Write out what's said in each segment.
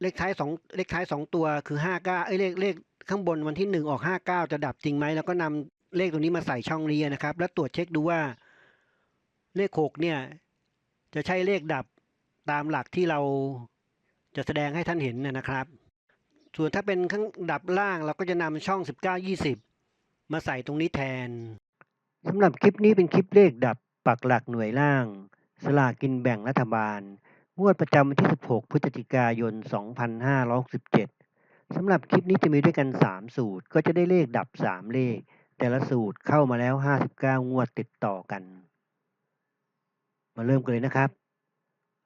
เลขท้ายสองเลขท้ายสองตัวคือห้าเก้าเอ้ยเลขเลขข้างบนวันที่หนึ่งออกห้าเก้าจะดับจริงไหมแล้วก็นำเลขตัวนี้มาใส่ช่องนี้นะครับ แล้วตรวจเช็คดูว่า เลขหกเนี่ย จะใช่เลขดับตามหลักที่เราจะแสดงให้ท่านเห็นนะนะครับ ส่วนถ้าเป็นข้างดับล่างเราก็จะนำช่อง 19 20 มาใส่ตรงนี้แทนสำหรับคลิปนี้เป็นคลิปเลขดับปักหลักหน่วยล่าง สลากกินแบ่งรัฐบาล งวดประจำวันที่ 16 พฤศจิกายน 2567สำหรับคลิปนี้จะมีด้วยกัน 3 สูตร ก็จะได้เลขดับ 3 เลข แต่ละสูตรเข้ามาแล้ว 59 งวดติดต่อกัน มาเริ่มกันเลยนะครับ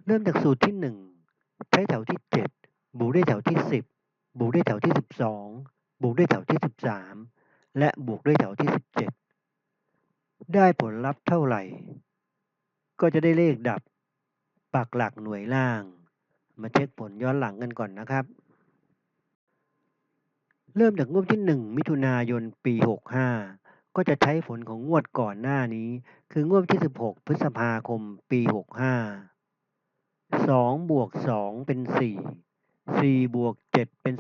เริ่มจากสูตรที่ 1 ใช้แถวที่ 7 บวกด้วยแถวที่ 10 บวกด้วยแถวที่ 12 บวกด้วยแถวที่ 13 และบวกด้วยแถวที่ 17 ได้ผลลัพธ์เท่าไหร่ ก็จะได้เลขดับ ปักหลักหน่วยล่าง มาเช็คผลย้อนหลังกันก่อนนะครับ เริ่มจากงวดที่ 1 มิถุนายนปี 65 ก็จะใช้ผลของงวดก่อนหน้านี้ คืองวดที่ 16 พฤษภาคมปี 65 2 บวก 2 เป็น 4 4 บวก 7 เป็น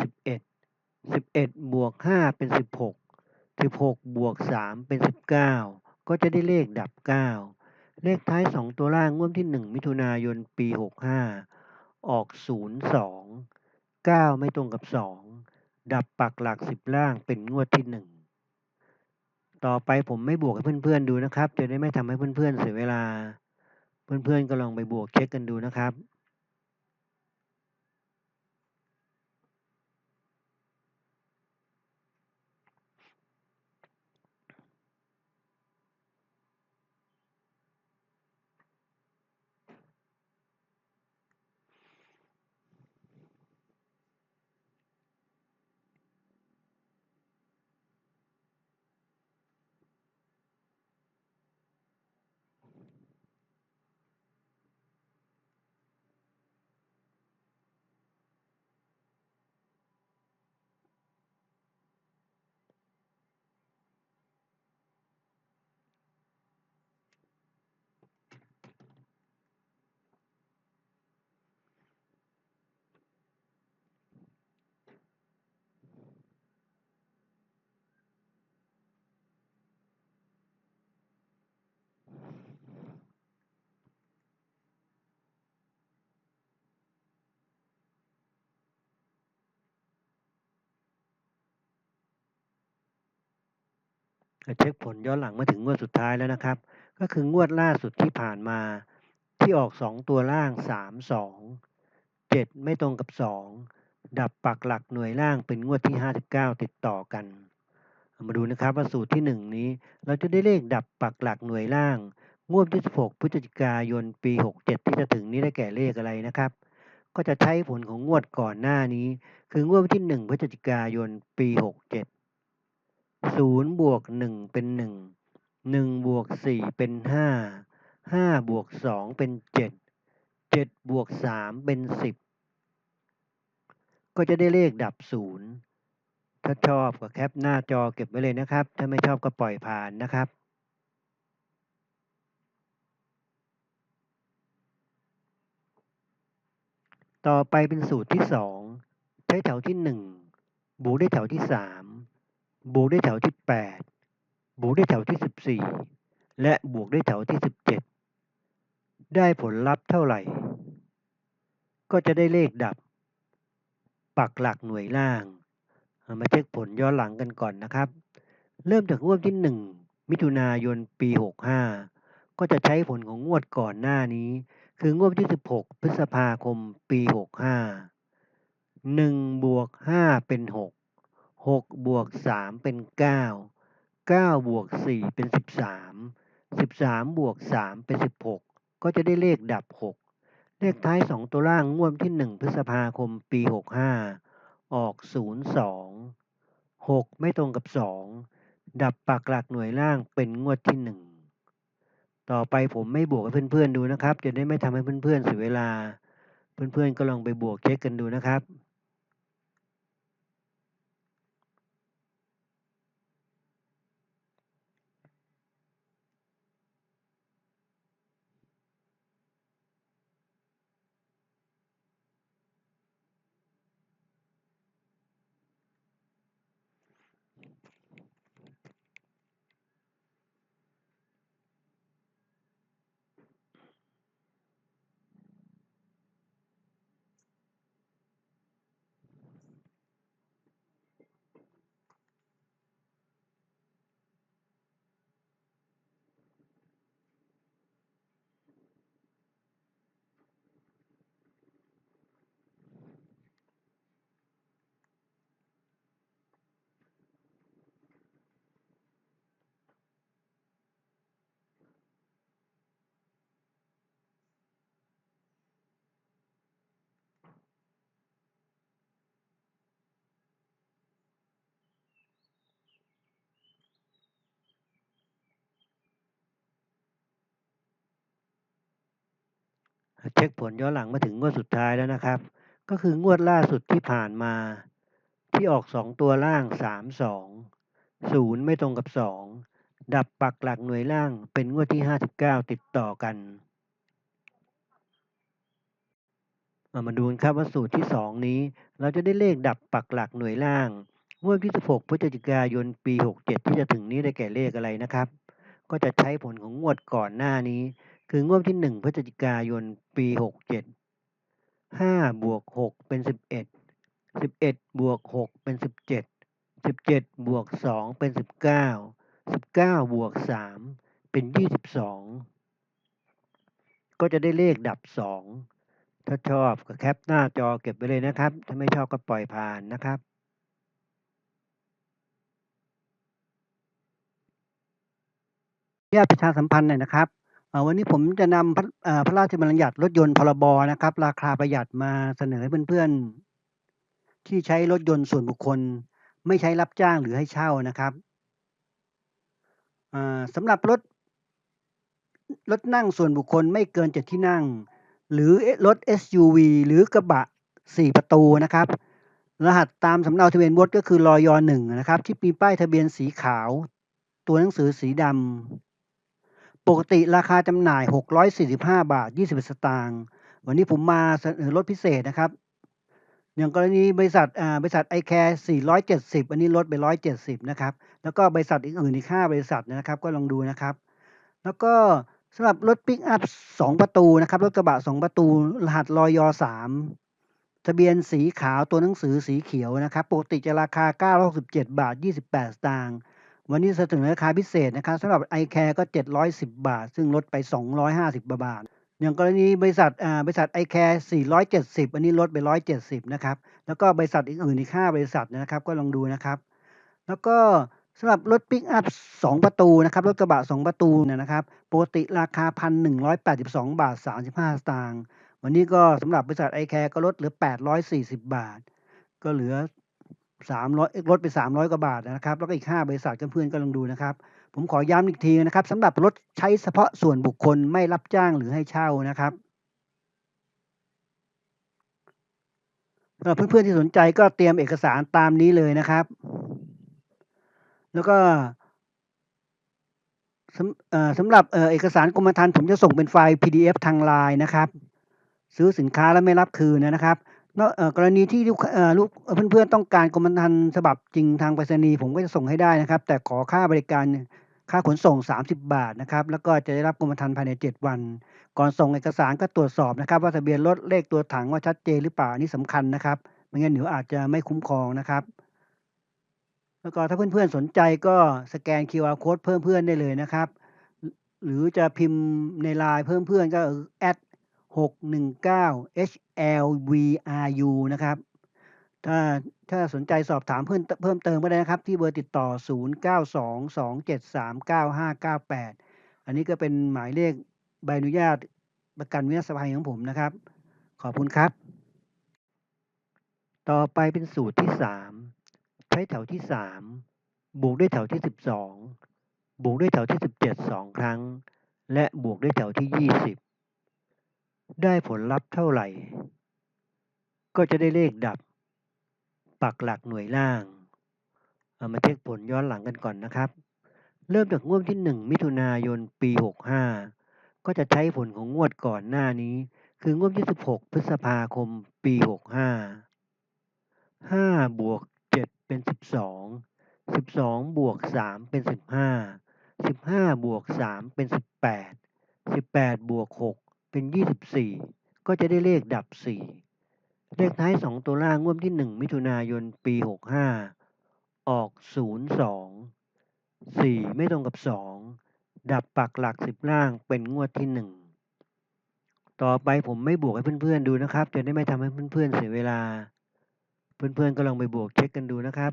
11 11 บวก 5 เป็น 16 16 บวก 3 เป็น 19 ก็จะได้เลขดับ 9 เลขท้ายสองตัวล่างงวดที่หนึ่งมิถุนายนปีหกห้าออกศูนย์สองเก้าไม่ตรงกับสองดับปักหลักสิบล่างเป็นงวดที่หนึ่งต่อไปผมไม่บวกให้เพื่อนๆดูนะครับ จะได้ไม่ทำให้เพื่อนๆเสียเวลา เพื่อนๆก็ลองไปบวกเช็คกันดูนะครับ เช็คผลย้อนหลังมาถึงงวดสุดท้ายแล้วนะครับ ก็คืองวดล่าสุดที่ผ่านมาที่ออก 2 ตัวล่าง 3 2 7 ไม่ตรงกับ 2 ดับปักหลักหน่วยล่างเป็นงวดที่ 59 ติดต่อกัน มาดูนะครับว่าสูตรที่ 1 นี้ เราจะได้เลขดับปักหลักหน่วยล่าง งวดที่ 16 พฤศจิกายนปี 67 ที่จะถึงนี้ได้แก่เลขอะไรนะครับ ก็จะใช้ผลของงวดก่อนหน้านี้ คืองวดวันที่ 1 พฤศจิกายนปี 67 0บวก1เป็น1 1บวก4เป็น5 5บวก2เป็น7 7บวก3เป็น10ก็จะได้เลขดับ0ถ้าชอบก็แคปหน้าจอเก็บไว้เลยนะครับ ถ้าไม่ชอบก็ปล่อยผ่านนะครับต่อไปเป็นสูตรที่2ใช้แถวที่1บวกด้วยแถวที่3 บวกด้วยแถวที่ 8 บวกด้วยแถวที่ 14 และบวกด้วยแถวที่ 17 ได้ผลลัพธ์เท่าไหร่ ก็จะได้เลขดับ ปักหลักหน่วยล่าง มาเช็คผลย้อนหลังกันก่อนนะครับ เริ่มจากงวดที่ 1 มิถุนายนปี 65 ก็จะใช้ผลของงวดก่อนหน้านี้ คืองวดที่ 16 พฤษภาคมปี 65 1บวก5เป็น 6 6บวก3เป็น9 9บวก4เป็น13 13บวก3เป็น16ก็จะได้เลขดับ6เลขท้าย2ตัวล่างงวดที่1พฤษภาคมปี65ออก02 6ไม่ตรงกับ2ดับปักหลักหน่วยล่างเป็นงวดที่1ต่อไปผมไม่บวกให้เพื่อนๆดูนะครับ จะได้ไม่ทำให้เพื่อนๆเสียเวลา เพื่อนๆก็ลองไปบวกเช็คกันดูนะครับ เช็คผลย้อนหลังมาถึงงวดสุดท้ายแล้วนะครับ ก็คืองวดล่าสุดที่ผ่านมา ที่ออก2ตัวล่าง3 2 0ไม่ตรงกับ2ดับปักหลักหน่วยล่างเป็นงวดที่59ติดต่อกันเอามาดูนครับว่าสูตรที่2นี้ เราจะได้เลขดับปักหลักหน่วยล่างงวดที่16พฤศจิกายนปี 67 ที่จะถึงนี้ได้แก่เลขอะไรนะครับ ก็จะใช้ผลของงวดก่อนหน้านี้ คืองวดที่1พฤศจิกายนปี67 5บวก6เป็น11 11บเอ็ดบวก6เป็น17 17บเจ็ดบวก2เป็น19 19บเก้าบวก3เป็น22ก็จะได้เลขดับ2ถ้าชอบก็แคปหน้าจอเก็บไว้เลยนะครับ ถ้าไม่ชอบก็ปล่อยผ่านนะครับญาตประชาสัมพันธ์หน่อยนะครับ วันนี้ผมจะนำพระพระราชบัญญัติรถยนต์พรบนะครับ ราคาประหยัดมาเสนอให้เพื่อนๆ ที่ใช้รถยนต์ส่วนบุคคล ไม่ใช้รับจ้างหรือให้เช่านะครับสำหรับรถรถนั่งส่วนบุคคลไม่เกินเจ็ดที่นั่ง หรือรถ SUV หรือกระบะสี่ประตูนะครับ รหัสตามสำเนาทะเบียนรถก็คือรอยหนึ่งนะครับ ที่มีป้ายทะเบียนสีขาว ตัวหนังสือสีดำ ปกติราคาจำหน่าย 645 บาท21สตางค์ วันนี้ผมมาเสนอลดพิเศษนะครับ อย่างกรณีบริษัทบริษัท i c a r e 470 อันนี้ลดไป 170 นะครับ แล้วก็บริษัทอื่นอีก 5 บริษัทนะครับ ก็ลองดูนะครับ แล้วก็สำหรับรถปิกอัพ 2 ประตูนะครับ รถกระบะ 2 ประตู รหัสรอย3ทะเบียนสีขาวตัวหนังสือสีเขียวนะครับ ปกติจะราคา 967 บาท 28 สตางค์ วันนี้เสนอราคาพิเศษนะครับสำหรับ i c a r e ก็ 710 บาท ซึ่งลดไป 250บาท อย่างกรณีบริษัทอ่าบริษัท i c a r e 470 อันนี้ลดไป 170 นะครับ แล้วก็บริษัทอื่นอีก 5 บริษัทนะครับ ก็ลองดูนะครับ แล้วก็สำหรับรถปิกอัพ 2 ประตูนะครับ รถกระบะ 2 ประตูเนี่ยนะครับปกติราคา 1,182 บาท 35 สตางค์ วันนี้ก็สำหรับบริษัท i c a r e ก็ลดเหลือ 840 บาท ก็เหลือ 300ลดไป300กว่าบาทนะครับ แล้วก็อีก5บริษัทเพื่อนๆก็ลองดูนะครับ ผมขอย้ำอีกทีนะครับสำหรับรถใช้เฉพาะส่วนบุคคลไม่รับจ้างหรือให้เช่านะครับสำหรับเพื่อนๆที่สนใจก็เตรียมเอกสารตามนี้เลยนะครับ แล้วก็สำสำหรับเอกสารกรมธรรม์ผมจะส่งเป็นไฟล์ PDF ทางไลน์นะครับ ซื้อสินค้าแล้วไม่รับคืนนะครับ กเอ่อกรณีที่ลูกเอ่อลูกเพื่อนๆต้องการกรมธรรม์ฉบับจริงทางไปรษณีย์ผมก็จะส่งให้ได้นะครับ แต่ขอค่าบริการค่าขนส่ง 30 บาทนะครับ แล้วก็จะได้รับกรมธรรม์ภายใน 7 วัน ก่อนส่งเอกสารก็ตรวจสอบนะครับ ว่าทะเบียนรถเลขตัวถังว่าชัดเจนหรือเปล่าอันนี้สำคัญนะครับไม่งั้นเดี๋ยวอาจจะไม่คุ้มครองนะครับ แล้วก็ถ้าเพื่อนๆสนใจก็สแกน QR code เพิ่มเพื่อนได้เลยนะครับ หรือจะพิมพ์ในไลน์เพิ่มเพื่อนก็แอด 619 HLVRU นะครับ ถ้าถ้าสนใจสอบถามเพิ่มเพิ่มเติมก็ได้นะครับ ที่เบอร์ติดต่อ 0922739598 อันนี้ก็เป็นหมายเลขใบอนุญาตประกันวินาศภัยของผมนะครับ ขอบคุณครับ ต่อไปเป็นสูตรที่ 3 ใช้แถวที่ 3 บวกด้วยแถวที่ 12 บวกด้วยแถวที่ 17 2 ครั้ง และบวกด้วยแถวที่ 20 ได้ผลลัพธ์เท่าไหร่ ก็จะได้เลขดับ ปักหลักหน่วยล่าง เอามาเช็คผลย้อนหลังกันก่อนนะครับ เริ่มจากงวดที่ 1 มิถุนายนปี 65 ก็จะใช้ผลของงวดก่อนหน้านี้ คืองวดที่ 16 พฤษภาคมปี 65 5 บวก 7 เป็น 12 12 บวก 3 เป็น 15 15 บวก 3 เป็น 18 18 บวก 6 เป็น 24 ก็จะได้เลขดับ 4 เลขท้าย 2 ตัวล่างงวดที่ 1 มิถุนายน ปี 65 ออก 02 4 ไม่ตรงกับ 2 ดับปักหลัก 10 ล่างเป็นงวดที่ 1 ต่อไปผมไม่บวกให้เพื่อนๆดูนะครับ จะได้ไม่ทำให้เพื่อนๆเสียเวลา เพื่อนๆก็ลองไปบวกเช็คกันดูนะครับ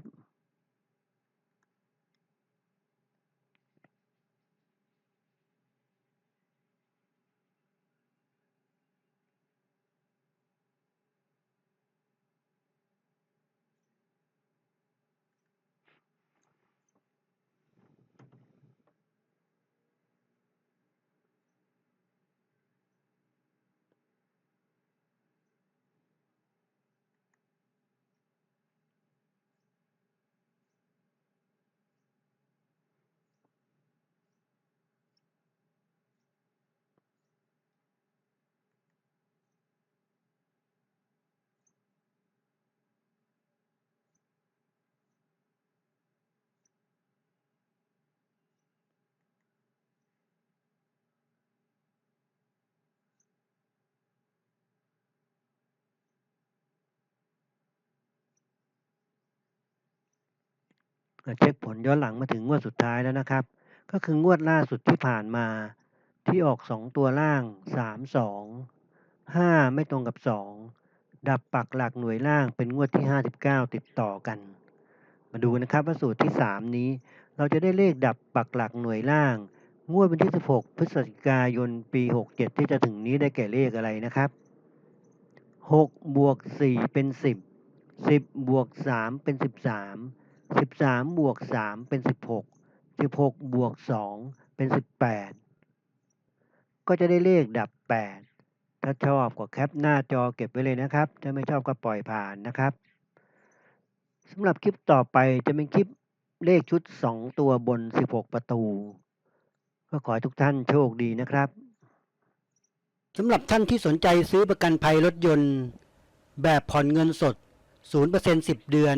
เช็คผลย้อนหลังมาถึงงวดสุดท้ายแล้วนะครับ ก็คืองวดล่าสุดที่ผ่านมา ที่ออก 2 ตัวล่าง 3 2 5 ไม่ตรงกับ 2 ดับปักหลักหน่วยล่างเป็นงวดที่ 59 ติดต่อกัน มาดูนะครับว่าสูตรที่ 3 นี้ เราจะได้เลขดับปักหลักหน่วยล่าง งวดวันที่ 16 พฤศจิกายนปี 67 ที่จะถึงนี้ได้แก่เลขอะไรนะครับ6บวก4เป็น 10 10บวก3เป็น 13 สิบสามบวกสามเป็นสิบหกสิบหกบวกสองเป็นสิบแปดก็จะได้เลขดับแปดถ้าชอบก็แคปหน้าจอเก็บไว้เลยนะครับ ถ้าไม่ชอบก็ปล่อยผ่านนะครับสำหรับคลิปต่อไปจะเป็นคลิปเลขชุดสองตัวบนสิบหกประตู ก็ขอให้ทุกท่านโชคดีนะครับสำหรับท่านที่สนใจซื้อประกันภัยรถยนต์ แบบผ่อนเงินสด 0% 10 เดือน